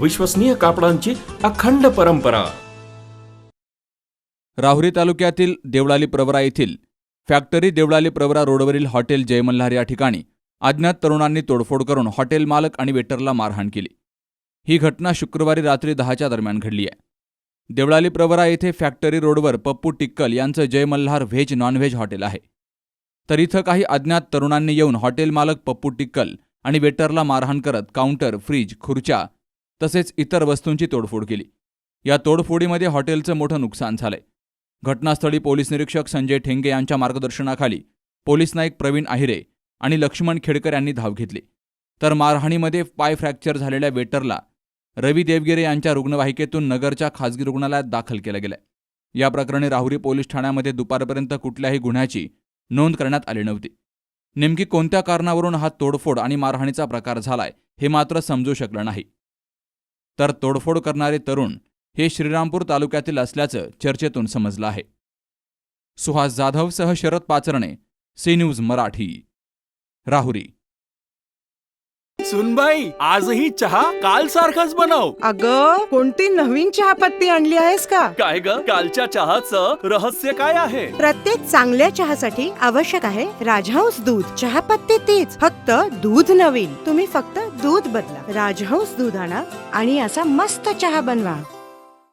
विश्वसनीय कापडांची अखंड परंपरा. राहुरी तालुक्यातील देवळाली प्रवरा येथील फॅक्टरी देवळाली प्रवरा रोडवरील हॉटेल जयमल्हार या ठिकाणी अज्ञात तरुणांनी तोडफोड करून हॉटेल मालक आणि वेटरला मारहाण केली. ही घटना शुक्रवारी रात्री दहाच्या दरम्यान घडली आहे. देवळाली प्रवरा येथे फॅक्टरी रोडवर पप्पू टिक्कल यांचं जयमल्हार व्हेज नॉनव्हेज हॉटेल आहे. तर इथं काही अज्ञात तरुणांनी येऊन हॉटेल मालक पप्पू टिक्कल आणि वेटरला मारहाण करत काउंटर फ्रीज खुर्च्या तसेच इतर वस्तूंची तोडफोड केली. या तोडफोडीमध्ये हॉटेलचं मोठं नुकसान झालंय. घटनास्थळी पोलीस निरीक्षक संजय ठेंगे यांच्या मार्गदर्शनाखाली पोलीस नाईक प्रवीण आहिरे आणि लक्ष्मण खेडकर यांनी धाव घेतली. तर मारहाणीमध्ये पाय फ्रॅक्चर झालेल्या वेटरला रवी देवगिरे यांच्या रुग्णवाहिकेतून नगरच्या खासगी रुग्णालयात दाखल केलं गेलंय. या प्रकरणी राहुरी पोलीस ठाण्यामध्ये दुपारपर्यंत कुठल्याही गुन्ह्याची नोंद करण्यात आली नव्हती. नेमकी कोणत्या कारणावरून हा तोडफोड आणि मारहाणीचा प्रकार झालाय हे मात्र समजू शकलं नाही. तर तोडफोड करणारे तरुण हे श्रीरामपूर तालुक्यातील असल्याचं चर्चेतून समजलं आहे. सुहास जाधवसह शरद पाचरणे सी न्यूज मराठी. राहुरी. सुनबाई आजही चहा काल सारखाच बनव. अग कोणती नवीन चहापत्ती आणली आहेस का? काय ग? कालच्या चहाचं रहस्य काय आहे? प्रत्येक चांगल्या चहासाठी आवश्यक आहे राजहंस दूध. चहापत्ती तीच फक्त दूध नवीन. तुम्ही फक्त दूध बदला. राजहंस दूध आणा आणि असा मस्त चहा बनवा.